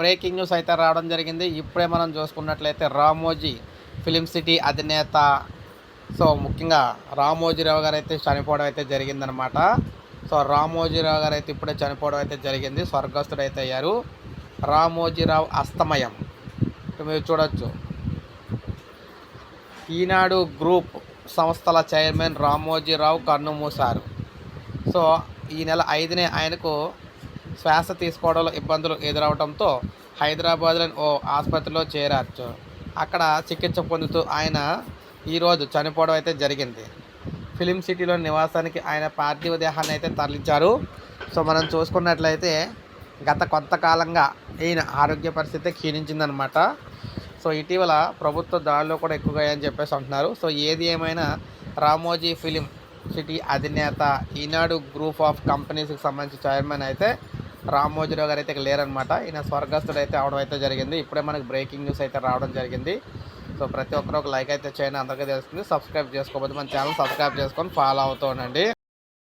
Breaking news అయితే రావడం జరిగింది. ఇప్పుడే మనం చూసుకున్నట్లయితే రామోజీ ఫిలిం సిటీ అధినేత. సో ముఖ్యంగా రామోజీరావు గారు అయితే చనిపోవడం అయితే జరిగిందనమాట సో రామోజీరావు గారు అయితే ఇప్పుడే చనిపోవడం అయితే జరిగింది. స్వర్గస్థుడైతే అయ్యారు రామోజీరావు అస్తమయం. మీరు చూడొచ్చు. ఈనాడు గ్రూప్ సంస్థల చైర్మన్ రామోజీరావు కన్నుమూశారు. సో ఈ నెల ఐదునే ఆయనకు శ్వాస తీసుకోవడంలో ఇబ్బందులు ఎదురవడంతో హైదరాబాద్లోని ఓ ఆసుపత్రిలో చేరారు. అక్కడ చికిత్స పొందుతూ ఆయన ఈరోజు చనిపోవడం అయితే జరిగింది. ఫిలిం సిటీలో నివాసానికి ఆయన పార్థివ దేహాన్ని అయితే తరలించారు. సో మనం చూసుకున్నట్లయితే గత కొంతకాలంగా ఈయన ఆరోగ్య పరిస్థితి క్షీణించిందనమాట. సో ఇటీవల ప్రభుత్వ దాడులు కూడా ఎక్కువగా అని చెప్పేసి అంటున్నారు. సో ఏది ఏమైనా రామోజీ ఫిలిం సిటీ అధినేత ఈనాడు గ్రూప్ ఆఫ్ కంపెనీస్కి సంబంధించి చైర్మన్ అయితే రామోజీరావు గారు అయితే ఇక లేరనమాట ఈయన స్వర్గస్థుడు అయితే అవడం అయితే జరిగింది. ఇప్పుడే మనకి బ్రేకింగ్ న్యూస్ అయితే రావడం జరిగింది. సో ప్రతి ఒక్కరు ఒక లైక్ అయితే చేయండి. అందరికీ తెలుస్తుంది. సబ్స్క్రైబ్ చేసుకోకపోతే మన ఛానల్ సబ్స్క్రైబ్ చేసుకొని ఫాలో అవుతూ ఉండండి.